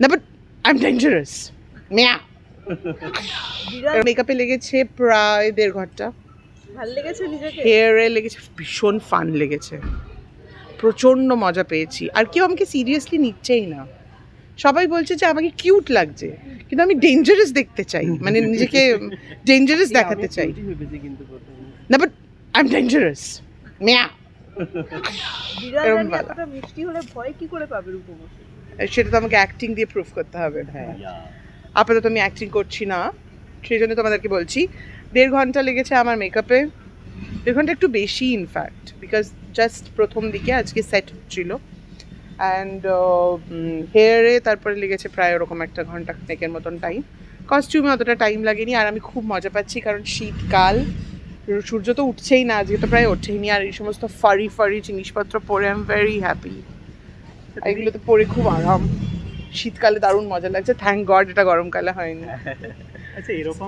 না but I am dangerous মিয়া মেকআপে লেগেছে প্রায় দেড় ঘণ্টা। ভালো লেগেছে নিজেকে? হেয়ারে লেগেছে ভীষণ ফান লেগেছে। প্রচণ্ড মজা পেয়েছি। আর কেউ আমাকে সিরিয়াসলি নিচ্ছেই না। সবাই বলছে যে আমাকে কিউট লাগছে। কিন্তু আমি ডেঞ্জারাস দেখতে চাই। মানে নিজেকে ডেঞ্জারাস দেখাতে চাই। না বাট আই এম ডেঞ্জারাস মিয়া বিড়াল এতটা মিষ্টি হলে ভয় কি করে পাবে রূপমা? সেটা তো আমাকে অ্যাক্টিং দিয়ে প্রুফ করতে হবে। হ্যাঁ। আপাতত আমি অ্যাক্টিং করছি না। সেই জন্য তোমাদেরকে বলছি দেড় ঘণ্টা লেগেছে আমার মেকআপে দেড় ঘণ্টা একটু বেশি ইনফ্যাক্ট বিকজ জাস্ট প্রথম দিকে আজকে সেট হচ্ছিল অ্যান্ড হেয়ারে তারপরে লেগেছে প্রায় ওরকম একটা ঘণ্টা খানেকের মতন টাইম কস্টিউমে অতটা টাইম লাগেনি আর আমি খুব মজা পাচ্ছি কারণ শীতকাল। সূর্য তো উঠছেই না আজকে তো প্রায় ওঠেইনি আর এই সমস্ত ফারি ফারি জিনিসপত্র পরে আই এম ভেরি হ্যাপি এগুলো তো পরে খুব আরাম। শীতকালে দারুণ মজা লাগছে থ্যাংক গড এটা গরমকালে হয়নি। আচ্ছা এরকম